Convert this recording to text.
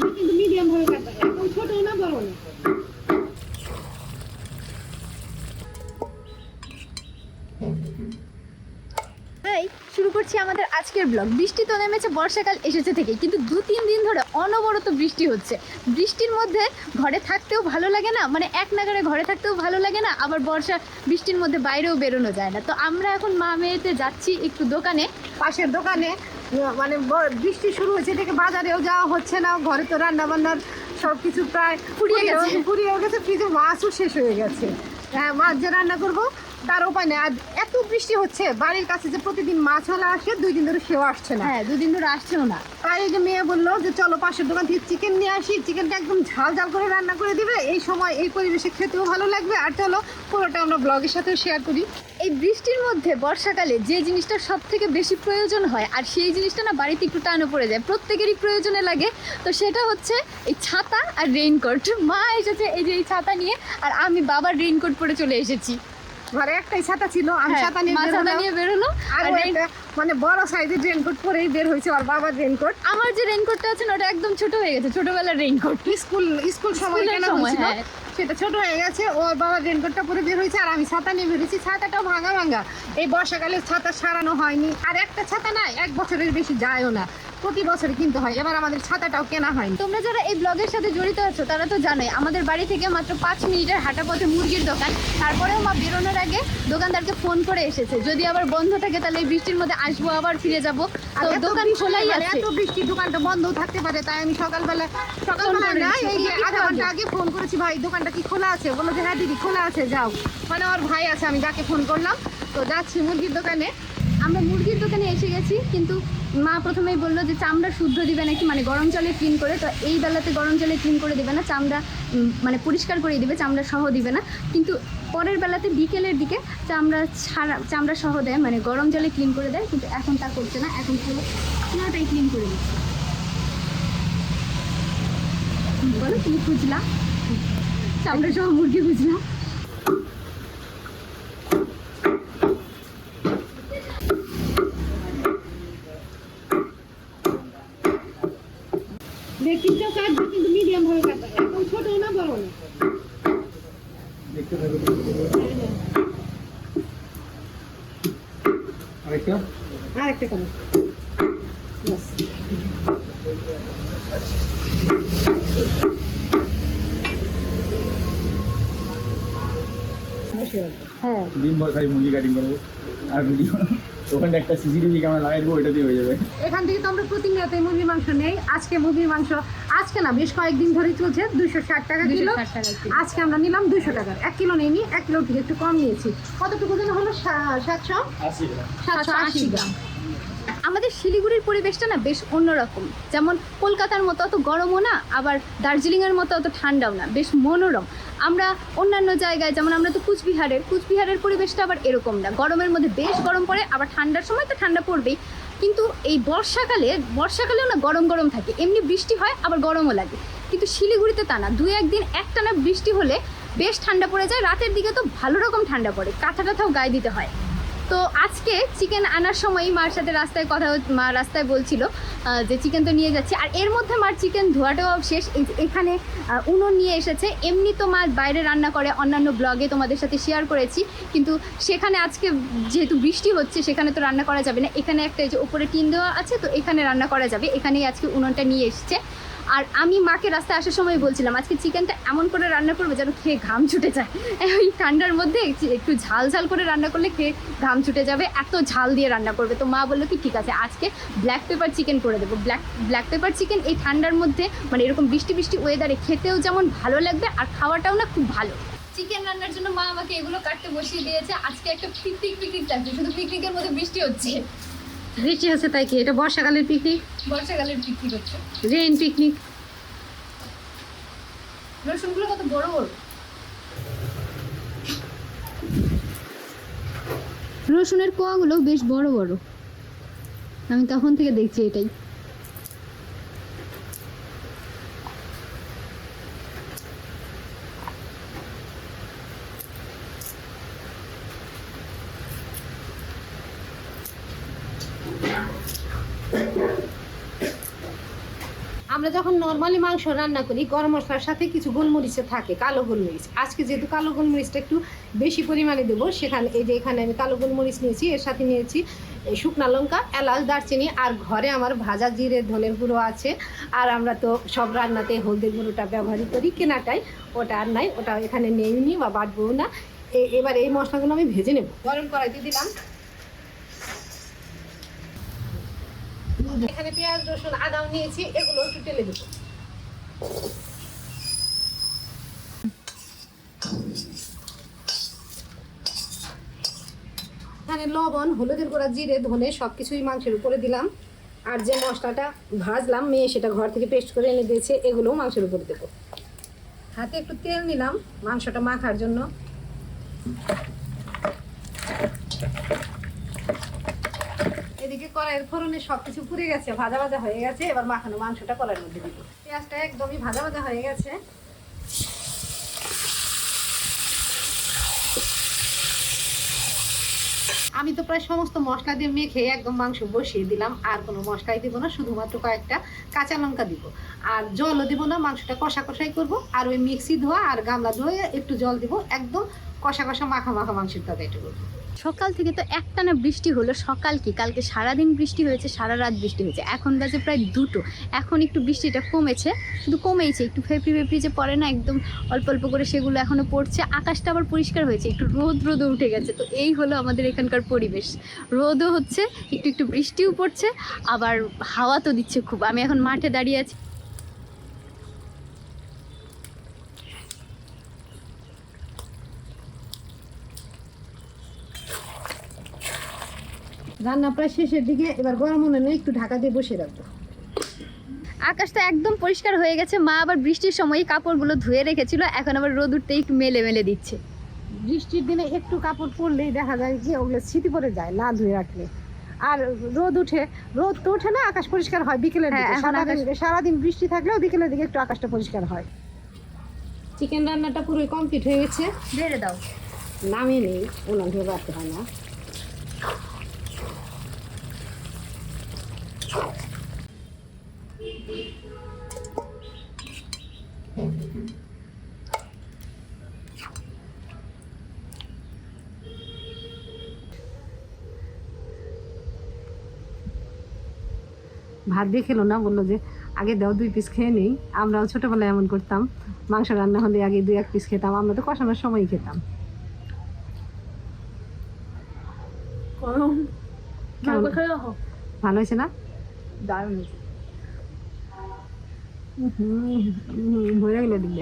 কাটবে কিন্তু মিডিয়াম ভাবে কাটবে একদম ছোট না, বড় না। শুরু করছি আমাদের আজকের ব্লগ বৃষ্টি তো নেমেছে, বর্ষাকাল এসেছে থেকে, কিন্তু দু তিন দিন ধরে অনবরত বৃষ্টি হচ্ছে। বৃষ্টির মধ্যে ঘরে থাকতেও ভালো লাগে না মানে এক নাগারে ঘরে থাকতেও ভালো লাগে না, আবার বর্ষা, বৃষ্টির মধ্যে বাইরেও বেরোনো যায় না। তো আমরা এখন মা মেয়েতে যাচ্ছি একটু দোকানে, পাশের দোকানে। মানে বৃষ্টি শুরু হয়েছে থেকে বাজারেও যাওয়া হচ্ছে না ঘরে তো রান্না বান্নার সব কিছু প্রায় পুড়িয়ে গেছে। ফুরিয়ে গেছে ফ্রিজে মাছও শেষ হয়ে গেছে হ্যাঁ মাছ যে রান্না করব তার উপায় নেই। আর এত বৃষ্টি হচ্ছে বাড়ির কাছে যে প্রতিদিন মাছওয়ালা আসে দুই দিন ধরে সেও আসছে না। হ্যাঁ দুদিন ধরে আসছেও না। তাই যে মেয়ে বলল যে চলো পাশের দোকান থেকে চিকেন নিয়ে আসি। চিকেনটা একদম ঝাল ঝাল করে রান্না করে দিবে। এই সময় এই পরিবেশে খেতেও ভালো লাগবে। আর চলো পুরোটা আমরা ব্লগের সাথে শেয়ার করি। এই বৃষ্টির মধ্যে বর্ষাকালে যে জিনিসটা সব থেকে বেশি প্রয়োজন হয় আর সেই জিনিসটা না বাড়িতে একটু টানো পড়ে যায়। প্রত্যেকেরই প্রয়োজনে লাগে। তো সেটা হচ্ছে এই ছাতা আর রেইনকোট মা এসেছে এই যে এই ছাতা নিয়ে আর আমি বাবার রেইনকোট পরে চলে এসেছি। ঘরে একটাই ছাতা ছিল আমি হ্যাঁ, ছাতা নিয়ে ছাতা নিয়ে বেরোলো আর মানে বড় সাইজের রেনকোট পরেই বের হয়েছে আর বাবার রেনকোট আমার যে রেইনকোটটা আছে না ওটা একদম ছোট হয়ে গেছে ছোটবেলার রেইনকোট স্কুল স্কুল সময় কেনা হয়েছিল? হ্যাঁ। সেটা ছোট হয়ে গেছে ওর বাবার রেনকোটটা পরে বের হয়েছে আর আমি ছাতা নিয়ে বেরিয়েছি ছাতাটাও ভাঙা ভাঙা। এই বর্ষাকালে ছাতা সারানো হয়নি আর একটা ছাতা না এক বছরের বেশি যায়ও না। প্রতি বছর কিনতে হয়। এবার আমাদের ছাতাটাও কেনা হয় তোমরা যারা এই ব্লগের সাথে জড়িত আছো তারা তো জানোই আমাদের বাড়ি থেকে মাত্র পাঁচ মিনিটের হাঁটা পথে মুরগির দোকান। তারপরেও মা বেরোনোর আগে দোকানদারকে ফোন করে এসেছে। যদি আবার বন্ধ থাকে তাহলে এই বৃষ্টির মধ্যে আসব আবার ফিরে যাব। তো দোকান খোলাই আছে। এত বৃষ্টি দোকানটা বন্ধও থাকতে পারে। তাই আমি সকালবেলা সকালবেলা না এই আধা ঘণ্টা আগে। ফোন করেছি ভাই দোকানটা কি খোলা আছে? বলল যে হ্যাঁ দিদি খোলা আছে যাও। মানে আমার ভাই আছে আমি যাকে ফোন করলাম। তো যাচ্ছি মুরগির দোকানে। আমরা মুরগির দোকানে এসে গেছি, কিন্তু মা প্রথমেই বলল যে চামড়া শুদ্ধ দিবে নাকি মানে গরম জলে ক্লিন করে, তো এই বেলাতে গরম জলে ক্লিন করে দিবে না, চামড়া মানে পরিষ্কার করে দিবে, চামড়া সহ দিবে না। কিন্তু পরের বেলাতে বিকেলের দিকে চামড়া ছাড়া, চামড়া সহ দেয় মানে গরম জলে ক্লিন করে দেয়, কিন্তু এখন তা করছে না, এখন পুরো পুরোটাই ক্লিন করে দিচ্ছে। বলো তুমি খুঁজলা চামড়া সহ মুরগি খুঁজলা দেখছিটাও কাটবে কিন্তু মিডিয়াম ভাবে কাটবে একদম ছোট না বড় না দেখতে থাকো আরেকটা আর একটা কামড় ব্যাস। হ্যাঁ দিনভর খালি মুরগি কাটিং করব আর ভিডিও ওখানে একটা সিসিটিভি ক্যামেরা লাগাই দেবো ওইটাতেই হয়ে যাবে। এখান থেকে তো আমরা প্রতিনিয়তই মুরগির মাংস নেই। আজকে মুরগির মাংস আজকে না বেশ কয়েকদিন ধরে চলছে দুইশো ষাট টাকা কিলো। 260 টাকা কিলো। আজকে আমরা নিলাম দুইশো টাকার এক কিলো নিইনি এক কিলো থেকে একটু কম নিয়েছি। কতটুকু যেন হলো? সাতশো? সাতশো আশি গ্রাম। আমাদের শিলিগুড়ির পরিবেশটা না বেশ অন্যরকম। যেমন কলকাতার মতো অত গরমও না আবার দার্জিলিংয়ের মতো অত ঠান্ডাও না। বেশ মনোরম। আমরা অন্যান্য জায়গায়, যেমন আমরা তো কুচবিহারের কুচবিহারের পরিবেশটা আবার এরকম না। গরমের মধ্যে বেশ গরম পড়ে, আবার ঠান্ডার সময় তো ঠান্ডা পড়বেই। কিন্তু এই বর্ষাকালে, বর্ষাকালেও না গরম গরম থাকে। এমনি বৃষ্টি হয়, আবার গরমও লাগে। কিন্তু শিলিগুড়িতে তা না। দু একদিন একটানা বৃষ্টি হলে বেশ ঠান্ডা পড়ে যায়। রাতের দিকে তো ভালো রকম ঠান্ডা পড়ে। কাঁথা টাথাও গায়ে দিতে হয়। তো আজকে চিকেন আনার সময় মার সাথে রাস্তায় কথা মা রাস্তায় বলছিল যে চিকেন তো নিয়ে যাচ্ছি। আর এর মধ্যে মার চিকেন ধোয়াটাও শেষ। এখানে উনুন নিয়ে এসেছে। এমনি তো মা বাইরে রান্না করে, অন্যান্য ব্লগে তোমাদের সাথে শেয়ার করেছি। কিন্তু সেখানে আজকে যেহেতু বৃষ্টি হচ্ছে, সেখানে তো রান্না করা যাবে না। এখানে একটা যে উপরে টিন দেওয়া আছে, তো এখানে রান্না করা যাবে। এখানেই আজকে উনুনটা নিয়ে এসেছে। আর আমি মাকে রাস্তায় আসার সময় বলছিলাম, আজকে চিকেনটা এমন করে রান্না করবে যেন খেয়ে ঘাম ছুটে যায়। ওই ঠান্ডার মধ্যে একটু- ঝাল ঝাল করে রান্না করলে খেয়ে ঘাম ছুটে যাবে, এত ঝাল দিয়ে রান্না করবে। তো মা বলল কি, ঠিক আছে, আজকে ব্ল্যাক পেপার চিকেন করে দেবো। ব্ল্যাক ব্ল্যাক পেপার চিকেন এই ঠান্ডার মধ্যে মানে এরকম বৃষ্টি বৃষ্টি ওয়েদারে খেতেও যেমন ভালো লাগবে আর খাওয়াটাও না খুব ভালো। চিকেন রান্নার জন্য মা আমাকে এগুলো কাটতে বসিয়ে দিয়েছে। আজকে একটা পিকনিক পিকনিক থাকছে, শুধু পিকনিকের মধ্যে বৃষ্টি হচ্ছে। বৃষ্টি হচ্ছে তাই কি? এটা বর্ষাকালের পিকনিক বর্ষাকালের পিকনিক হচ্ছে। রেইন পিকনিক রসুনগুলো কত বড় বড়? রসুনের কোয়াগুলো বেশ বড় বড়। আমি তখন থেকে দেখছি এটাই। আমরা যখন নর্মালি মাংস রান্না করি, গরম মশলার সাথে কিছু গোলমরিচে থাকে, কালো গোলমরিচ। আজকে যেহেতু কালো গোলমরিচটা একটু বেশি পরিমাণে দেবো, সেখানে এই যে এখানে আমি কালো গোলমরিচ নিয়েছি, এর সাথে নিয়েছি শুকনা লঙ্কা, এলাচ, দারচিনি, আর ঘরে আমার ভাজা জিরে, ধনের গুঁড়ো আছে। আর আমরা তো সব রান্নাতে হলদের গুঁড়োটা ব্যবহারই করি, কেনাটাই ওটা আর নাই, ওটা এখানে নেইনি বা বাটবো না। এবার এই মশলাগুলো আমি ভেজে নেব। গরম কড়াইতে দিলাম এখানে পেঁয়াজ, রসুন, আদাও নিয়েছি, এগুলো একটু টেলে দেবো। লবণ, হলুদের গুঁড়া, জিরে, ধনে সব কিছুই মাংসের উপরে দিলাম। আর যে মশলাটা ভাজলাম, মেয়ে সেটা ঘর থেকে পেস্ট করে এনে দিয়েছে, এগুলোও মাংসের উপরে দেবো। হাতে একটু তেল নিলাম মাংসটা মাখার জন্য। এদিকে কড়াইয়ের ফোড়নে সব কিছু পুড়ে গেছে, ভাজা ভাজা হয়ে গেছে। এবার মাখানো মাংসটা কড়াইয়ের মধ্যে দিব। পেঁয়াজটা একদমই ভাজা ভাজা হয়ে গেছে। আমি তো প্রায় সমস্ত মশলা দিয়ে মেখে একদম মাংস বসিয়ে দিলাম। আর কোনো মশলাই দিব না, শুধুমাত্র কয়েকটা কাঁচা লঙ্কা দিব। আর জলও দিব না, মাংসটা কষা কষাই করব। আর ওই মিক্সি ধোয়া আর গামলা ধোয়ে একটু জল দিব, একদম কষা কষা মাখা মাখা মাংসের তরকারিটা করব। সকাল থেকে তো একটানা বৃষ্টি হলো, সকাল কি? কালকে সারাদিন বৃষ্টি হয়েছে, সারা রাত বৃষ্টি হয়েছে। এখন বাজে প্রায় দুটো। এখন একটু বৃষ্টিটা কমেছে শুধু কমেইছে। একটু ফেপড়ি ফেপড়ি যে পড়ে না, একদম অল্প অল্প করে সেগুলো এখনও পড়ছে। আকাশটা আবার পরিষ্কার হয়েছে, একটু রোদ রোদও উঠে গেছে। তো এই হলো আমাদের এখানকার পরিবেশ। রোদও হচ্ছে, একটু একটু বৃষ্টিও পড়ছে, আবার হাওয়া তো দিচ্ছে খুব। আমি এখন মাঠে দাঁড়িয়ে আছি। রান্না প্রায় শেষের দিকে এবার গরম মনে নেই একটু ঢাকা দিয়ে বসে রাখব। আকাশটা একদম পরিষ্কার হয়ে গেছে। মা আবার বৃষ্টির সময় কাপড়গুলো ধুয়ে রেখেছিল এখন আবার রোদ উঠতেই একটু মেলে মেলে দিচ্ছে। বৃষ্টির দিনে একটু কাপড় পরলেই দেখা যায় যে ওগুলো স্মৃতি পড়ে যায় না ধুয়ে রাখলে। আর রোদ উঠে রোদ তো ওঠে না আকাশ পরিষ্কার হয় বিকেলের হ্যাঁ, দিকে। সারাদিন বৃষ্টি থাকলেও বিকেলের দিকে একটু আকাশটা পরিষ্কার হয়। চিকেন রান্নাটা পুরোই কমপ্লিট হয়ে গেছে। বেড়ে দাও। নামে নেই উনান ধরে রাখতে হয় না। ভাত দিয়ে খেলো না বলল যে আগে দাও দুই পিস খেয়ে নেই। আমরাও ছোটোবেলায় এমন করতাম। মাংস রান্না হলে আগে দুই এক পিস খেতাম। আমরা তো কষানোর সময়ই খেতাম। ভালো হয়েছে না? দারুণ হুম, ಹೊರಗಿಲ್ಲ